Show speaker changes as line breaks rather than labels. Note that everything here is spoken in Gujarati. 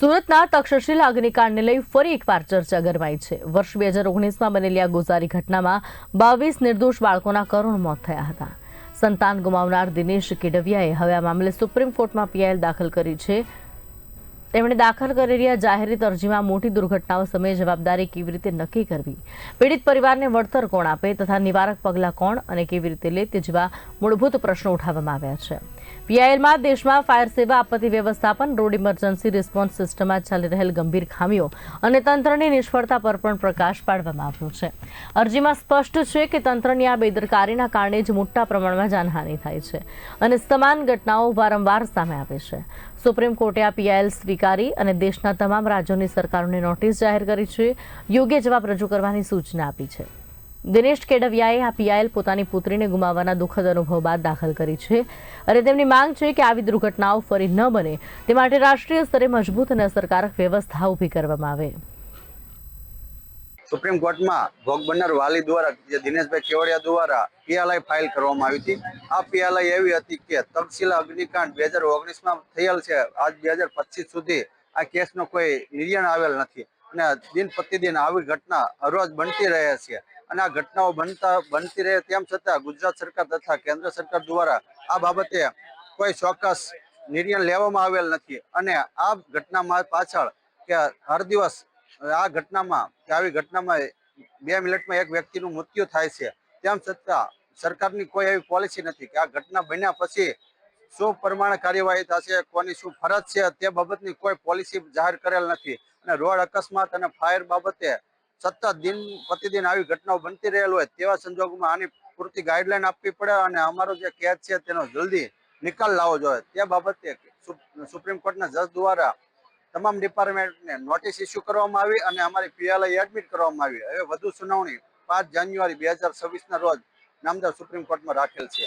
સુરતના તક્ષશિલા અગ્નિકાંડને લઈ ફરી એકવાર ચર્ચા ગરમાઈ છે. વર્ષ બે હજાર ઓગણીસમાં બનેલી આ ગોઝારી ઘટનામાં બાવીસ નિર્દોષ બાળકોના કરુણ મોત થયા હતા. સંતાન ગુમાવનાર દિનેશ કેડવિયાએ હવે આ મામલે સુપ્રીમ કોર્ટમાં પીઆઈએલ દાખલ કરી છે. તેમણે દાખલ કરેલી આ જાહેરિત અરજીમાં મોટી દુર્ઘટનાઓ સમયે જવાબદારી કેવી રીતે નક્કી કરવી? પીડિત પરિવારને વળતર કોણ આપે તથા નિવારક પગલાં કોણ અને કેવી રીતે લે તે જેવા મૂળભૂત પ્રશ્નો ઉઠાવવામાં આવ્યા છે. પીઆઈએલમાં દેશમાં ફાયર સેવા આપત્તિ વ્યવસ્થાપન, રોડ ઇમરજન્સી રિસ્પોન્સ સિસ્ટમમાં ચાલી રહેલ ગંભીર ખામીઓ અને તંત્રની નિષ્ફળતા પર પણ પ્રકાશ પાડવામાં આવ્યો છે. અરજીમાં સ્પષ્ટ છે કે તંત્રની આ બેદરકારીના કારણે જ મોટા પ્રમાણમાં જાનહાનિ થાય છે અને સમાન ઘટનાઓ વારંવાર સામે આવે છે. સુપ્રીમ કોર્ટે આ પીઆઈએલ સ્વીકારી અને દેશના તમામ રાજ્યોની સરકારોને નોટિસ જાહેર કરી છે. યોગ્ય જવાબ રજૂ કરવાની સૂચના આપી છે. દિનેશ કેડવિયાએ આ પીઆઈએલ પોતાની પુત્રીને ગુમાવવાના દુઃખદ અનુભવ બાદ દાખલ કરી છે અને તેમની માંગ છે કે આવી દુર્ઘટનાઓ ફરી ન બને. તે માટે રાષ્ટ્રીય સ્તરે મજબૂત અને અસરકારક વ્યવસ્થા ઊભી કરવામાં આવે.
સુપ્રીમ કોર્ટમાં ભોગ બનનાર વાલી દ્વારા જે દિનેશભાઈ કેવડિયા દ્વારા પીએલઆઈ ફાઇલ કરવામાં આવી હતી. આ પીએલઆઈ એવી હતી કે તક્ષશિલા અગ્નિકાંડ બે હજાર ઓગણીસમાં થયેલ છે. આજ બે હજાર પચીસ સુધી આ કેસનો કોઈ નિર્ણય આવેલ નથી. અને દિન પ્રતિદિન આવી ઘટના હરરોજ બનતી રહે છે. અને આ ઘટનાઓ બનતા બનતી રહે તેમ છતાં ગુજરાત સરકાર તથા કેન્દ્ર સરકાર દ્વારા આ બાબતે કોઈ ચોક્કસ નિર્ણય લેવામાં આવેલ નથી. અને આ ઘટનામાં પાછળ કે હર દિવસ આ ઘટનામાં કે આવી ઘટનામાં બે મિનિટમાં એક વ્યક્તિનું મૃત્યુ થાય છે. તેમ છતાં સરકારની કોઈ એવી પોલિસી નથી કે આ ઘટના બન્યા પછી શું પ્રમાણે કાર્યવાહી થશે, કોની શું ફરજ છે તે બાબતની કોઈ પોલિસી જાહેર કરેલ નથી. અને રોડ અકસ્માત અને ફાયર બાબતે સતત દિન પ્રતિદિન આવી ઘટનાઓ બનતી રહેલ હોય તેવા સંજોગોમાં આની પૂરતી ગાઈડલાઈન આપવી પડે અને અમારો જે કેસ છે તેનો જલ્દી નિકાલ લાવવો જોઈએ. તે બાબતે સુપ્રીમ કોર્ટના જજ દ્વારા તમામ ડિપાર્ટમેન્ટને નોટિસ ઇસ્યુ કરવામાં આવી અને અમારી પીએલઆઈ એડમિટ કરવામાં આવી. હવે વધુ સુનાવણી પાંચ જાન્યુઆરી બે હજાર છવ્વીસના રોજ નામદાર સુપ્રીમ કોર્ટમાં રાખેલ છે.